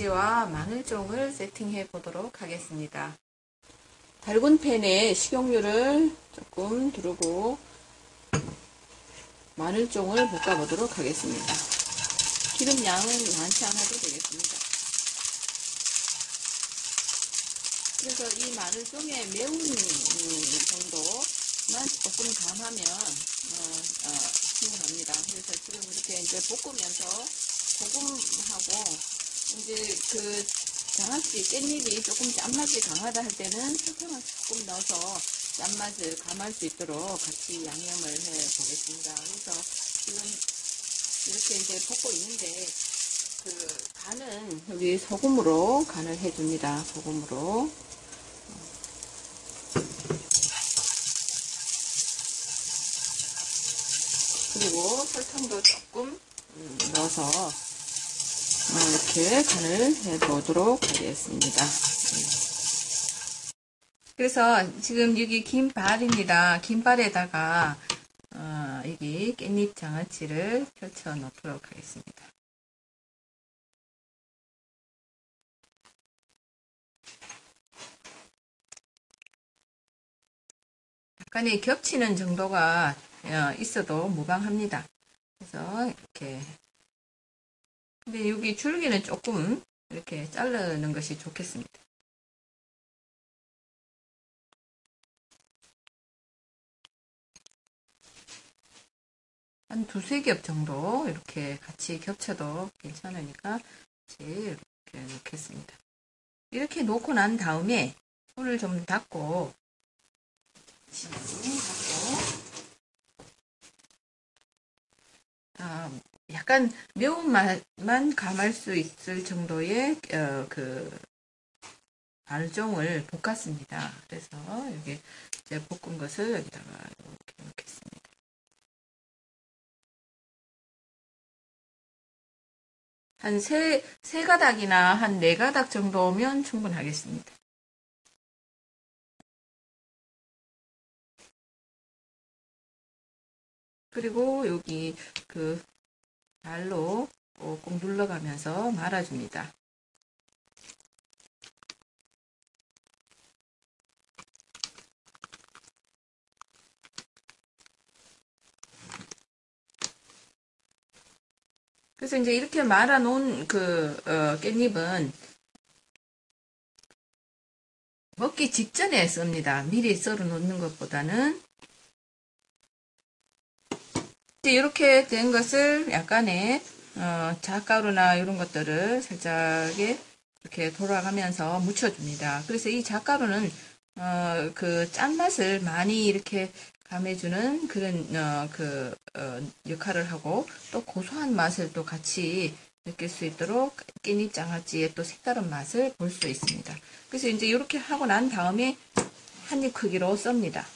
장아찌와 마늘종을 세팅해 보도록 하겠습니다. 달군 팬에 식용유를 조금 두르고 마늘종을 볶아보도록 하겠습니다. 기름 양은 많지 않아도 되겠습니다. 그래서 이 마늘종의 매운 정도만 조금 감하면 어, 어, 충분합니다. 그래서 지금 이렇게 이제 볶으면서 소금하고 이제 그 장아찌 깻잎이 조금 짠맛이 강하다 할 때는 설탕을 조금 넣어서 짠맛을 감할 수 있도록 같이 양념을 해 보겠습니다. 그래서 지금 이렇게 이제 볶고 있는데 그 간은 여기 소금으로 간을 해줍니다. 소금으로. 그리고 설탕도 조금 음, 넣어서 어, 이렇게 간을 해 보도록 하겠습니다. 그래서 지금 여기 김발입니다. 김발에다가 어, 여기 깻잎 장아찌를 펼쳐 놓도록 하겠습니다. 약간의 겹치는 정도가 어, 있어도 무방합니다. 그래서 이렇게 근데 여기 줄기는 조금 이렇게 자르는 것이 좋겠습니다. 한 두세 겹 정도 이렇게 같이 겹쳐도 괜찮으니까 이렇게 넣겠습니다. 이렇게 놓고 난 다음에 손을 좀 닦고 아, 약간 매운맛만 감할 수 있을 정도의 어, 그 알종을 볶았습니다. 그래서 여기 이제 볶은 것을 여기다가 이렇게 넣겠습니다. 한 세, 세 가닥이나 한 네 가닥 정도면 충분하겠습니다. 그리고 여기 그 발로 꼭 눌러가면서 말아줍니다. 그래서 이제 이렇게 말아 놓은 그 어, 깻잎은 먹기 직전에 씁니다. 미리 썰어 놓는 것보다는 이제 이렇게 된 것을 약간의 어, 자가루나 이런 것들을 살짝 이렇게 돌아가면서 묻혀줍니다. 그래서 이 자가루는 어, 그 짠맛을 많이 이렇게 감해주는 그런 어, 그 어, 역할을 하고 또 고소한 맛을 또 같이 느낄 수 있도록 깻잎 장아찌의 또 색다른 맛을 볼 수 있습니다. 그래서 이제 이렇게 하고 난 다음에 한 입 크기로 썹니다.